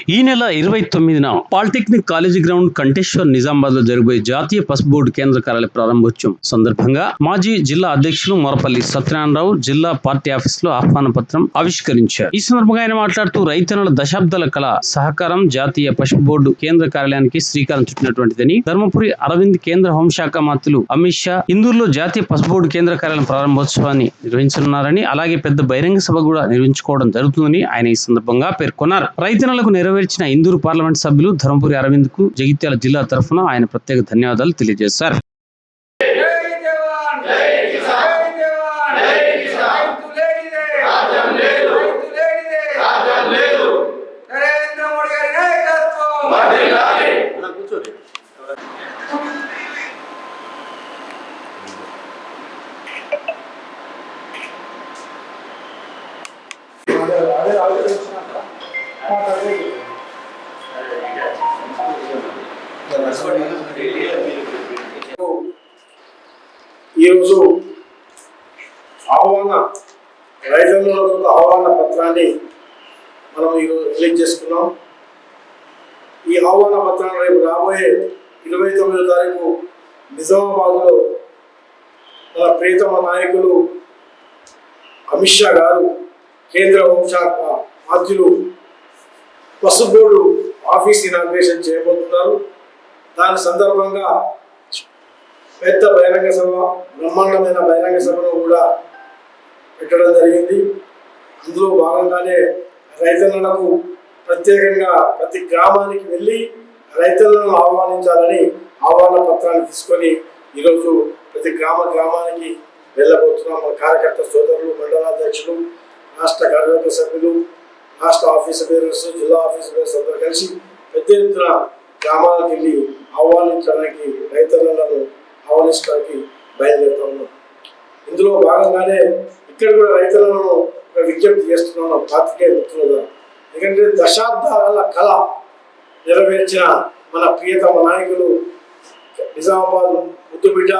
ఈ నెల ఇరవై తొమ్మిదిన పాలిటెక్నిక్ కాలేజీ గ్రౌండ్ కంటేశ్వర్ నిజామాబాద్లో జరగబోయే జాతీయ పసుపు బోర్డు కేంద్ర కార్యాలయ ప్రారంభోత్సవం సందర్భంగా మాజీ జిల్లా అధ్యక్షులు మొరపల్లి సత్యనారాయణరావు జిల్లా పార్టీ ఆఫీస్లో ఆహ్వాన పత్రం ఆవిష్కరించారు. ఈ సందర్భంగా ఆయన మాట్లాడుతూ రైతన్నల దశాబ్దాల కళ సహకారం జాతీయ పసుపు బోర్డు కేంద్ర కార్యాలయానికి శ్రీకారం చుట్టినటువంటిదని ధర్మపురి అరవింద్ కేంద్ర హోంశాఖ మంత్రులు అమిత్ షా ఇందూరులో జాతీయ పసుపు బోర్డు కేంద్ర కార్యాలయం ప్రారంభోత్సవాన్ని నిర్వహించనున్నారని అలాగే పెద్ద బహిరంగ సభ కూడా నిర్వహించుకోవడం జరుగుతుందని ఆయన ఈ సందర్భంగా పేర్కొన్నారు. రైతన్నలకు నెరవేర్చిన ఇందూరు పార్లమెంట్ సభ్యులు ధర్మపురి అరవింద్కు జగిత్యాల జిల్లా తరఫున ఆయన ప్రత్యేక ధన్యవాదాలు తెలియజేశారు జై జవాన్ జై కిసాన్ జై జవాన్ జై కిసాన్ రైతులేనిదే రాజ్యం లేదు రైతులేనిదే రాజ్యం లేదు నరేంద్ర మోడీ గారి నాయకత్వం వర్ధిల్లాలి ఈరోజు ఆహ్వాన రైతులలో ఆహ్వాన పత్రాన్ని మనం ఈరోజు రిలీజ్ చేసుకున్నాం. ఈ ఆహ్వాన పత్రాన్ని రేపు రాబోయే ఇరవై తొమ్మిదో తారీఖు నిజామాబాద్లో మన ప్రియతమ నాయకులు అమిత్ షా గారు కేంద్ర హోంశాఖ మంత్రులు పసుపు బోర్డు ఆఫీస్ ఇనాగ్రేషన్ చేయబోతున్నారు. దాని సందర్భంగా పెద్ద బహిరంగ సభ బ్రహ్మాండమైన బహిరంగ సభను కూడా పెట్టడం జరిగింది. అందులో భాగంగానే రైతన్నలకు ప్రత్యేకంగా ప్రతి గ్రామానికి వెళ్ళి రైతులను ఆహ్వానించాలని ఆహ్వాన పత్రాన్ని తీసుకొని ఈరోజు ప్రతి గ్రామ గ్రామానికి వెళ్ళబోతున్నాం. మన కార్యకర్త సోదరులు మండలాధ్యక్షులు రాష్ట్ర కార్యవర్గ సభ్యులు రాష్ట్ర ఆఫీసు బేరర్స్ జిల్లా ఆఫీసు బేరర్స్ అందరూ కలిసి పెద్ద ఎత్తున గ్రామాలకు వెళ్ళి ఆహ్వానించడానికి రైతులను ఆహ్వానించడానికి బయలుదేరుతా ఉన్నాం. ఇందులో భాగంగానే ఇక్కడ కూడా రైతులను ఒక విజ్ఞప్తి చేస్తున్నాను పాత్రికేయ మిత్రులుగా ఎందుకంటే దశాబ్దాల కళ నెరవేర్చిన మన ప్రియతమ నాయకులు నిజామాబాద్ ముద్దుబిడ్డ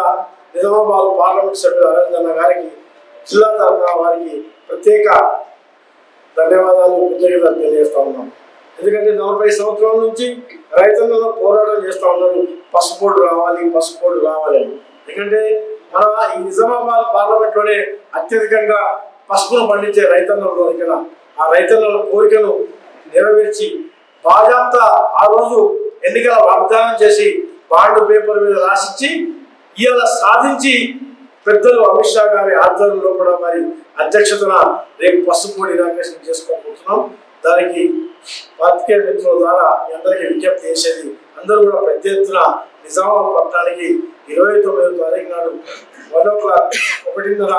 నిజామాబాద్ పార్లమెంట్ సభ్యులు అరవిందన్న గారికి జిల్లా తరఫున వారికి ప్రత్యేక ధన్యవాదాలు కృతజ్ఞతలు తెలియజేస్తా ఉన్నాం. ఎందుకంటే నలభై సంవత్సరాల నుంచి రైతులలో పోరాటం చేస్తూ ఉన్నారు. పసుపోడు రావాలి పసుపోడు రావాలని ఎందుకంటే మన ఈ నిజామాబాద్ పార్లమెంట్లోనే అత్యధికంగా పసుపును పండించే రైతన్నలు ఇక్కడ. ఆ రైతన్నల కోరికను నెరవేర్చి బాజాప్తా ఆ రోజు ఎన్నికల వాగ్దానం చేసి బాండ్ పేపర్ మీద రాసిచ్చి ఇవాళ సాధించి పెద్దలు అమిత్ షా గారి ఆధ్వర్యంలో కూడా మరి అధ్యక్షతన రేపు పసుపు ఇనాగ్రేషన్ చేసుకోబోతున్నాం. దానికి పాతికేయ మిత్రుల ద్వారా మీ అందరికీ విజ్ఞప్తి చేసేది అందరూ కూడా పెద్ద ఎత్తున నిజామాబాద్ పట్టణానికి ఇరవై తొమ్మిదో తారీఖు నాడు వన్ ఓ క్లాక్ ఒకటిన్నర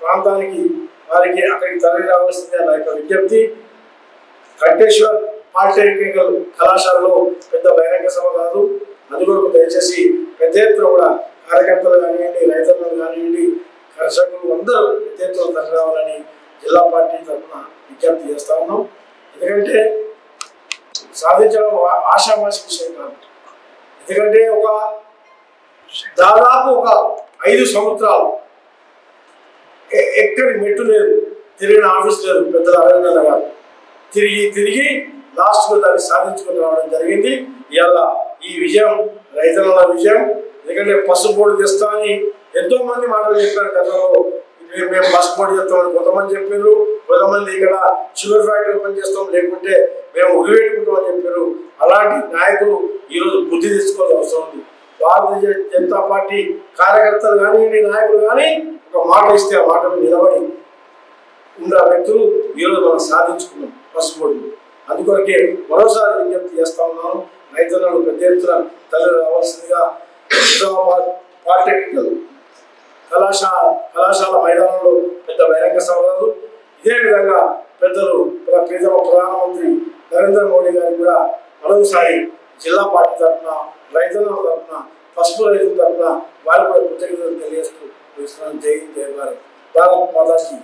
ప్రాంతానికి వారికి అక్కడికి తరలి రావాల్సిందే నా యొక్క విజ్ఞప్తి. కంటేశ్వర్ పాలిటెక్నికల్ కళాశాలలో పెద్ద బహిరంగ సభ కాదు. అందుకొరకు దయచేసి పెద్ద ఎత్తున కూడా కార్యకర్తలు కానివ్వండి రైతులు కానివ్వండి కర్షకులు అందరూ పెద్ద ఎత్తున తరలి రావాలని జిల్లా పార్టీ తరఫున విజ్ఞప్తి చేస్తా ఉన్నాం. ఎందుకంటే సాధించడం ఆశాభాష విషయం కాదు. ఎందుకంటే ఒక దాదాపు ఒక ఐదు సంవత్సరాలు ఎ- ఎక్కడి మెట్టు లేదు తిరిగిన ఆఫీస్ లేదు పెద్దల అరవిందన్న గారు. తిరిగి తిరిగి లాస్ట్కు దాన్ని సాధించుకుని రావడం జరిగింది. ఇవాళ ఈ విజయం రైతుల విజయం. ఎందుకంటే పసుపు బోర్డు తెస్తా అని ఎంతో మంది మాటలు చెప్పారు గతంలో. మేము మేము పసుపు చేస్తాం చేస్తామని కొంతమంది చెప్పారు కొంతమంది ఇక్కడ షుగర్ ఫ్యాక్టరీ ఓపెన్ చేస్తాం లేకుంటే మేము ఉరివేట్టుకుంటాం అని చెప్పారు అలాంటి నాయకులు ఈరోజు బుద్ధి తీసుకోవాల్సిన అవసరం ఉంది. భారతీయ జనతా పార్టీ కార్యకర్తలు కానీ నాయకులు కానీ ఒక మాట ఇస్తే ఆ మాట నిలబడి ఉన్న వ్యక్తులు ఈరోజు మనం సాధించుకున్నాం బస్ బోర్డు అందుకొరకే మరోసారి విజ్ఞప్తి చేస్తా ఉన్నాను రైతన్నలు పెద్ద ఎత్తున తల్లి రావాల్సిందిగా నిజామాబాద్ పాలిటెక్నికల్ కళాశాల కళాశాల మైదానంలో పెద్ద బహిరంగ సభ కాదు. ఇదే విధంగా పెద్దలు మన ప్రధానమంత్రి నరేంద్ర మోడీ గారు కూడా మరోసారి జిల్లా పార్టీ తరఫున రైతుల తరఫున పసుపు రైతుల తరఫున వారికి కూడా కృతజ్ఞతలు తెలియజేస్తూ జై జయ భారత్. భారత్ మాతాజీ